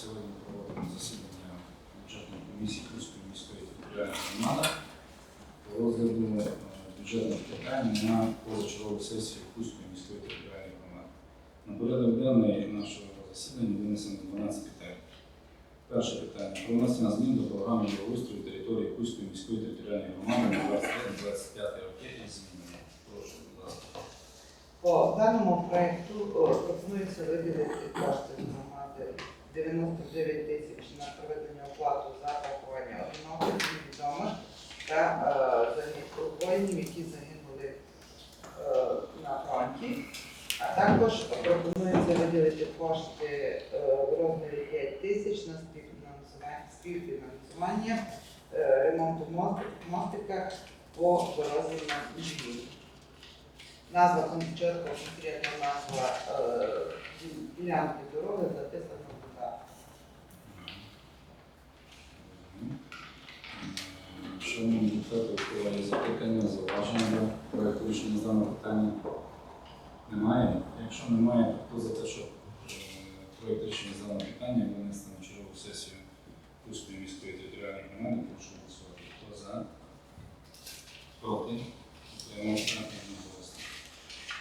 сьогодні проводимо засідання бюджетної комісії Київської міської територіальної громади по розгляду е, бюджетних питань на позачергову сесію Київської міської територіальної громади. На порядок денний нашого засідання винесено 12 питань. Перше питання. Про внесення змін до програми благоустрою території Київської міської територіальної громади на 25 роки змінами. Прошу, будь ласка. По даному проекту о, пропонується виділити кошти громади 99 тисяч на проведення оплату за паркування одиноких невідомих та е, загиблих воїнів, які загинули е, на фронті. А також пропонується виділити кошти е, в розмірі 5 тисяч на співфінансування, ремонту мостика по дорозі на Львів. Назва конкретна, назва ді- ділянки дороги записана Шановні депутати, у запитання, зауваження до проекту рішення з даного питання? Немає? Якщо немає, то за те, щоб е, проект рішення з питання винести на чергову сесію Кузької міської територіальної громади, прошу голосувати. Хто за? Проти?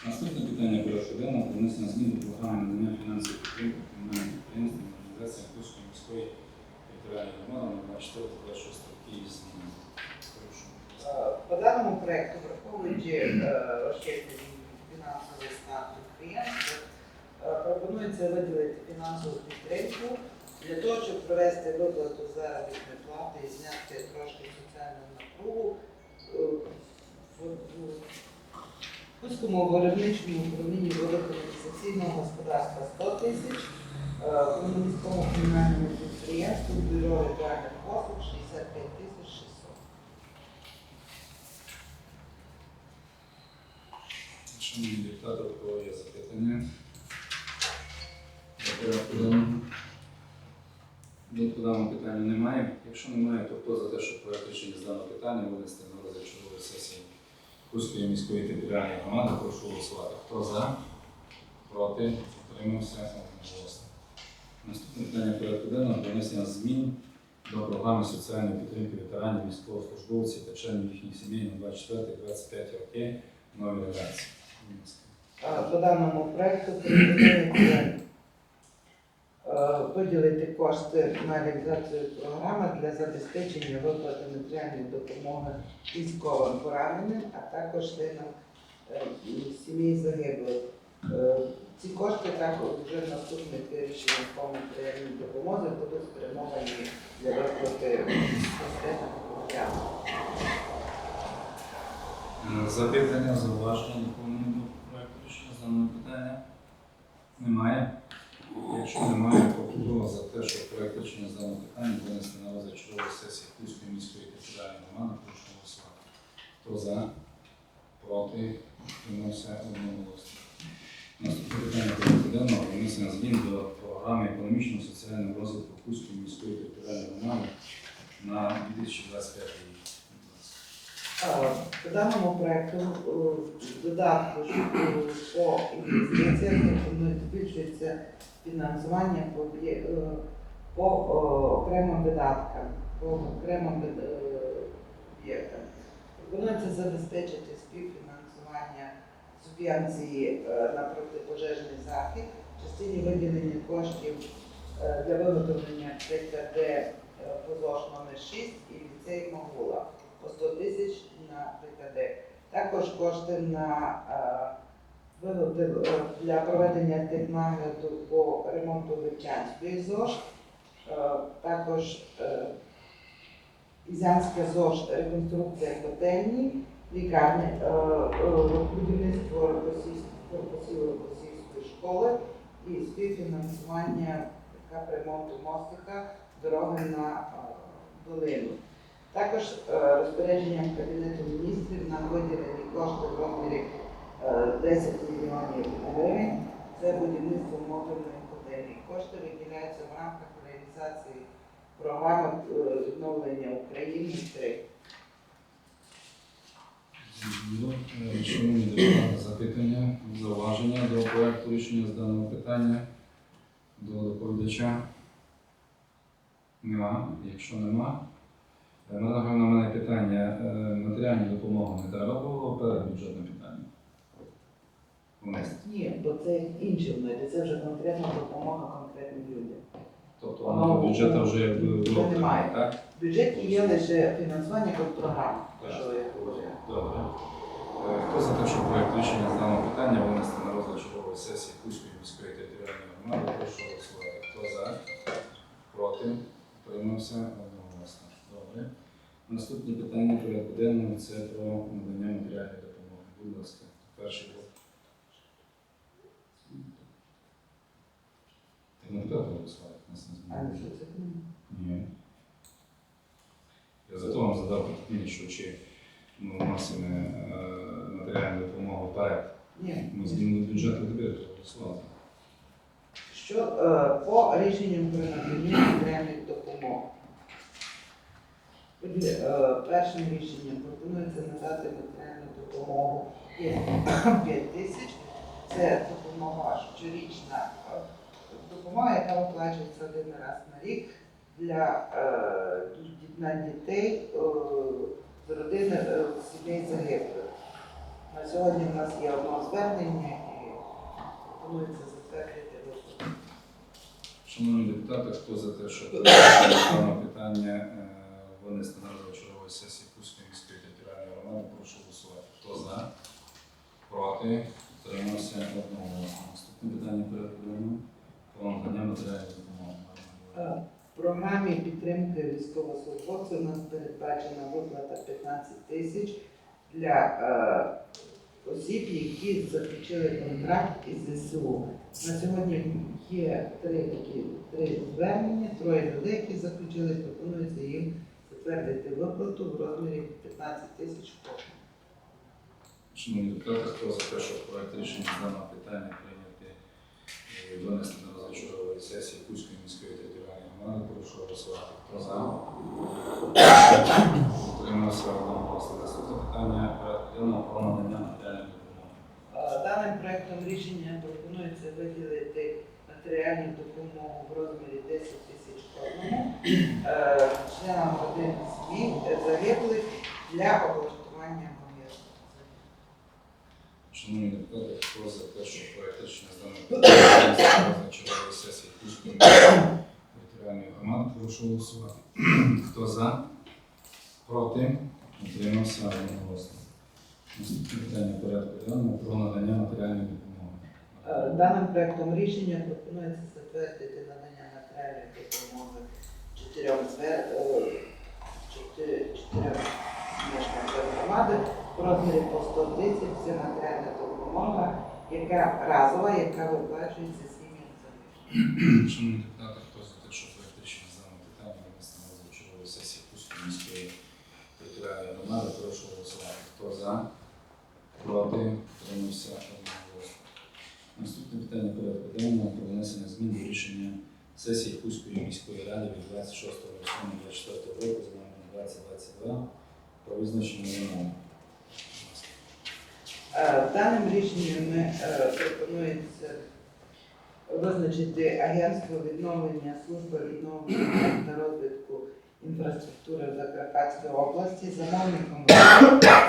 Наступне питання порядку денного внесення змін до програми надання фінансової підтримки комунальним підприємствам і організаціям Кузької міської територіальної громади на 24-26 роки із змінами. Е, По даному проекту, враховуючи е, важкий фінансовий стан підприємства, е, пропонується виділити фінансову підтримку для того, щоб провести виплату заробітної плати і зняти трошки соціальну напругу е, в Кузькому виробничому управлінні водоканалізаційного господарства 100 тисяч, е, Комуністському комунальному підприємству бюро ритуальних послуг 65 тисяч 600. Шановні депутати, у кого є запитання? До порядку денного? До даного питання немає. Якщо немає, то хто за те, щоб проект рішення з даного питання винести на розгляд чергової сесії Кузької міської територіальної громади, прошу голосувати. Хто за? Проти? Утримався? Одноголосно. Питання порядку денного про змін до програми соціальної підтримки ветеранів, військовослужбовців та членів їхніх сімей на 24-25 роки нові редакції. По даному проекту пропонується е, виділити кошти на реалізацію програми для забезпечення виплати матеріальної допомоги військовим пораненим, а також членам е, сімей загиблих. Е, Ці кошти також вже наступних рішеннях по матеріальній допомозі будуть спрямовані для виплати конкретних. Е, Запитання, зауваження, доповнення до проекту рішення даного питання? Немає. Якщо немає, то за те, що проект рішення з даного питання винести на розгляд чергової сесії Кузької міської територіальної громади, прошу голосувати. Хто за? Проти? Утримався одноголосно. Наступне питання порядку внесення змін до програми економічного соціального розвитку Кузької міської територіальної громади на 2025 рік. По даному проекту е, додатку е, по інвестиціях пропонують збільшується фінансування по, е, по окремим видаткам, по окремим об'єктам. Пропонується забезпечити співфінансування субвенції е, на протипожежний захід в частині виділення коштів е, для виготовлення ТКД е, ПОЗОШ номер 6 і ліцей Могула по 100 тисяч на ПКД. Також кошти на е, для проведення технагляду по ремонту Вивчанської ЗОЖ. Також Ізянська ЗОЖ реконструкція котельні, лікарні, е, е, будівництво російської школи і співфінансування капремонту мостика дороги на е, долину. Також розпорядженням Кабінету міністрів на виділені кошти в розмірі е, 10 мільйонів гривень. Це будівництво модульної котельні. Кошти виділяються в рамках реалізації програми відновлення України 3. Зрозуміло. Е, Шановні депутати, запитання, зауваження до проекту рішення з даного питання до доповідача. Нема. Якщо нема, е, ну, напевно, в мене питання. е, Матеріальну допомогу не треба було перед бюджетним питанням? Внести. Ні, бо це інші внити, це вже конкретна допомога конкретним людям. Тобто Воно воно бюджету вже було немає. так? В бюджеті є лише фінансування як програм, що я говорила. Добре. Е, Хто за те, щоб проект рішення з даного питання винести на розгляд чергової сесії Кузької міської територіальної громади, прошу голосувати. Хто за? Проти? Утримався? Одноголосно. Добре. Наступне питання порядку денного це про надання матеріальної допомоги. Будь ласка, перший блок. Ти не готовий голосувати? Нас не змінили. Ні. Я зато вам задав питання, що чи ми вносимо е, матеріальну допомогу вперед. Ні. Ми змінили бюджет, тепер голосувати. Що е, по рішенням про надання матеріальних допомог. Тоді, е, Першим рішенням пропонується надати матеріальну допомогу 5 тисяч. Це допомога щорічна е, допомога, яка виплачується один раз на рік для е, дітей е, з родини е, сімей загиблих. На сьогодні в нас є одне звернення і пропонується затвердити виплату. Шановні депутати, хто за те, щоб дане питання е, винести на розгляд чергової сесії Кузької міської територіальної громади, прошу голосувати. Хто за? Проти? Утримався одноголосно. Наступне питання порядку денного. Про надання матеріальної допомоги. Програмі підтримки військовослужбовців у нас передбачена виплата 15 тисяч для е, осіб, які заключили контракт із ЗСУ. На сьогодні є три такі три звернення, троє людей, які заключили, пропонується їм затвердити виплату в розмірі 15 тисяч кожен. Шановні депутати, хто за те, проект рішення даного питання прийняти і винести на розгляд чергової сесії Кузької міської територіальної громади, прошу голосувати. Хто за? Утримався одноголосно. Наступне питання про надання матеріальної допомоги. Даним проектом рішення пропонується виділити матеріальну допомогу в розмірі 10 тисяч кожному е, членам родин загиблих для облаштування мобільних. Шановні депутати, хто за те, щоб проект рішення з даного питання на розгляд сесії громади, прошу голосувати. Хто за? Проти? Утримався одноголосно. Наступне питання порядку денного про надання матеріальної допомоги. Е, Даним проектом рішення пропонується затвердити надання матеріальної допомоги чотирьом звер- е, чотирьом мешканцям громади в розмірі по 100 тисяч. Це матеріальна допомога, яка разова, яка виплачується сім'ям загиблих. Шановні депутати, 22 про визначення умов. Е, даним рішенням е, пропонується визначити Агентство відновлення служби відновлення та розвитку інфраструктури Закарпатської області замовником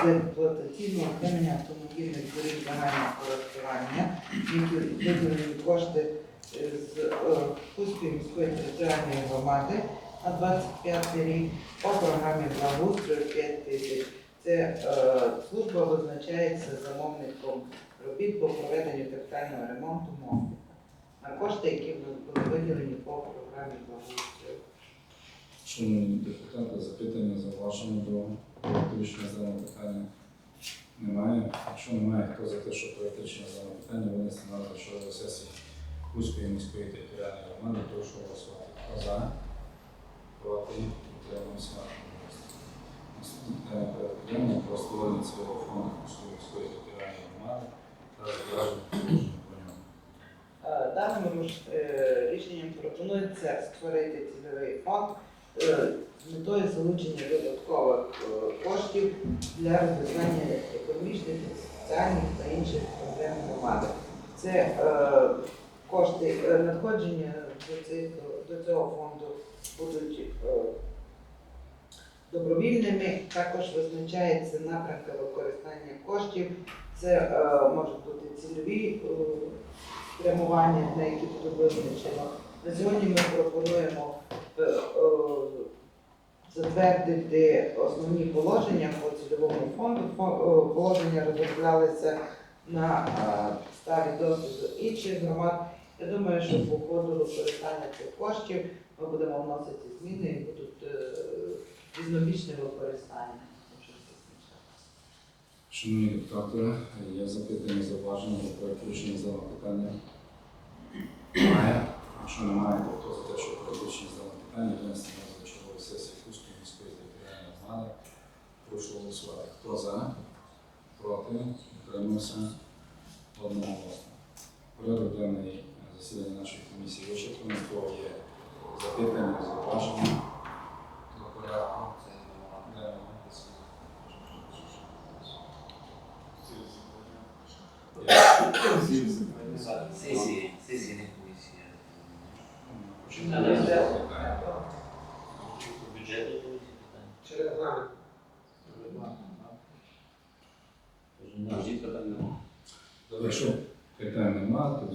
з експлуатаційного отримання автомобільних доріг загального користування, які виділені кошти з Кузької міської територіальної громади на 25 рік по програмі благоустрою 5 тисяч. Це е, служба визначається замовником робіт по проведенню капітального ремонту мосту на кошти, які були виділені по програмі благоустрою. Шановні депутати, запитання, зауваження до рішення даного питання немає. Якщо немає, хто за те, що з даного питання винести на чергової сесії Кузької міської територіальної громади, прошу голосувати. Хто за? Проти? Утримався? Наступне питання про створення цивільного фонду Кузької міської територіальної громади та положення про нього. Е, Даним е, рішенням пропонується створити цільовий фонд е, з метою залучення додаткових коштів для розв'язання економічних, соціальних та інших проблем громади. Це кошти е, надходження до, цих, до цього фонду будуть е, добровільними. Також визначається напрямки використання коштів. Це е, можуть бути цільові спрямування, на які будуть визначено. На сьогодні ми пропонуємо затвердити основні положення по цільовому фонду. Положення розроблялися на підставі досвіду інших громад. Я думаю, що по ходу використання цих коштів ми будемо вносити зміни і будуть е, різнобічне використання. Шановні депутати, є запитання, зауваження до проекту рішення за питання? Немає. Якщо немає, то хто за те, що проект рішення за питання винести на зачергову сесію Кузької міської територіальної громади? Прошу голосувати. Хто за? Проти? Утримався? Одноголосно. Порядок денний засідання нашої комісії вичерпаний. Хто є запитання, зауваження до порядку? денного засідання? Сесії, сесії не комісія. Починаємо з питання. По бюджету були ці питання. Ні, питань немає. Якщо питань нема, тоді